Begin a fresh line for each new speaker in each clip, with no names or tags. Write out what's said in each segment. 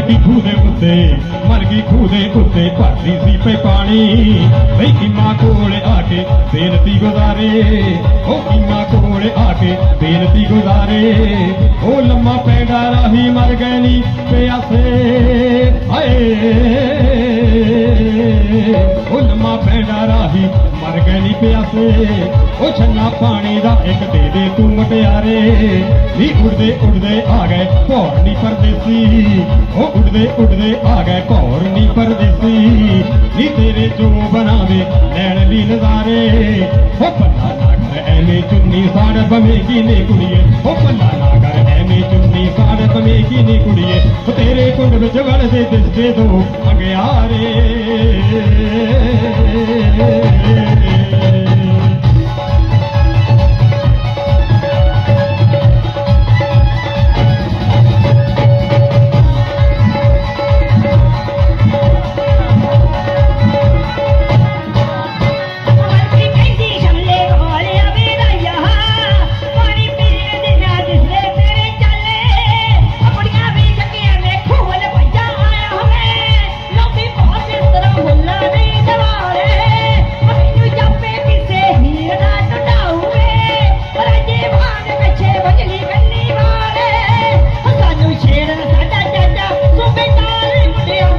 ਮਰਗੀ ਗਈ ਖੂਹ ਦੇ ਉੱਤੇ ਮਰ ਖੂਹ ਦੇ ਉੱਤੇ ਭਰਦੀ ਸੀ ਪੇ ਪਾਣੀ। ਵੇ ਕੀਮਾ ਕੋਲ ਆ ਕੇ ਬੇਨਤੀ ਗੁਜ਼ਾਰੇ ਉਹ ਕੀਮਾ ਕੋਲ ਆ ਕੇ ਬੇਨਤੀ ਗੁਜ਼ਾਰੇ। ਉਹ ਲੰਮਾ ਪੈਂਡਾ ਰਾਹੀ ਮਰ ਗਏ ਨੀ ਪਿਆਸੇ ਹਾਏ। ਉਹ ਲੰਮਾ ਰਾਹੀ, ਮਰ ਗਏ ਨੀ ਪਿਆਸੇ। ਉਹ ਛੰਨਾ ਪਾਣੀ ਦਾ ਇੱਕ ਦੇ ਦੇ ਤੂੰ ਮਟਿਆਰੇ। ਨੀ ਉੜਦੇ ਉੜਦੇ ਆ ਗਏ ਭੌਰ ਨੀ ਪਰਦੇਸੀ। ਉਹ ਉੜਦੇ ਉੜਦੇ ਆ ਗਏ ਭੌਰ ਨੀ ਪਰਦੇਸੀ। ਨੀ ਤੇਰੇ ਜੋ ਬਣਾਵੇ ਲੈਣ ਲਈ ਨਜ਼ਾਰੇ। ਉਹ ਪੱਲਾ ਨਾ ਕਰ, ਐਵੇਂ ਚੁੰਨੀ ਸਾੜ ਬਵੇਗੀ ਨੇ ਕੁੜੀਏ। ਉਹ ਪੱਲਾ ਨਾ ਕਰ, ਐਵੇਂ ਚੁੰਨੀ ਸਾੜ ਬਵੇਗੀ ਨੇ ਕੁੜੀਏ। ਤੇਰੇ ਕੁੰਡ ਵਿੱਚ ਵੜਦੇ ਦਿਸਦੇ ਦੋ ਅਗਿਆਰੇ।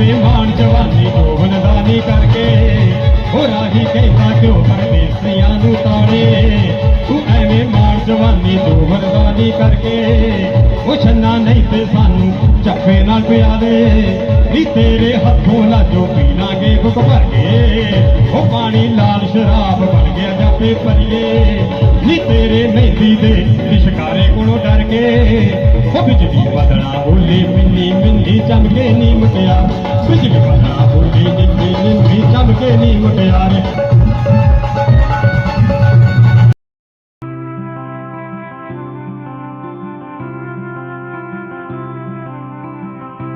ਤੂੰ ਐਵੇਂ ਮਾਨ ਜਵਾਨੀ ਜੋਬਨ ਕਰਕੇ। ਉਹ ਰਾਹੀ ਕਹਿੰਦਾ ਕਿਉਂ ਪਰਦੇਸੀਆਂ ਨੂੰ ਤਾਣੇ। ਤੂੰ ਐਵੇਂ ਮਾਨ ਜਵਾਨੀ ਜੋਬਨ ਦਾਨੀ ਕਰਕੇ। ਉਹ ਛੰਨਾ ਨਹੀਂ ਤੇ ਸਾਨੂੰ ਚੱਪੇ ਨਾਲ ਪਿਆ ਦੇ ਨੀ ਤੇਰੇ ਹੱਥੋਂ ਲਾਜੋ ਪੀ ਲਾਂਗੇ ਗੁੱਟ ਭਰ ਕੇ। ਉਹ ਪਾਣੀ ਲਾਲ ਸ਼ਰਾਬ ਬਣ ਗਿਆ ਜਾਪੇ ਭਰੀਏ। ਨੀ ਤੇਰੇ ਮਹਿੰਦੀ ਦੇ ਰਿਸ਼ਕਾਰੇ ਕੋਲੋਂ ਡਰ ਕੇ। ਉਹ ਬਿਜਲੀ ਬਦਲਾ ਬੋਲੀ ਮਿੰਨੀ ਮਿੰਨੀ ਚਮਕੇ ਨੀ ਮੁਟਿਆ। ਬਿਜਲੀ ਬਦਲਾ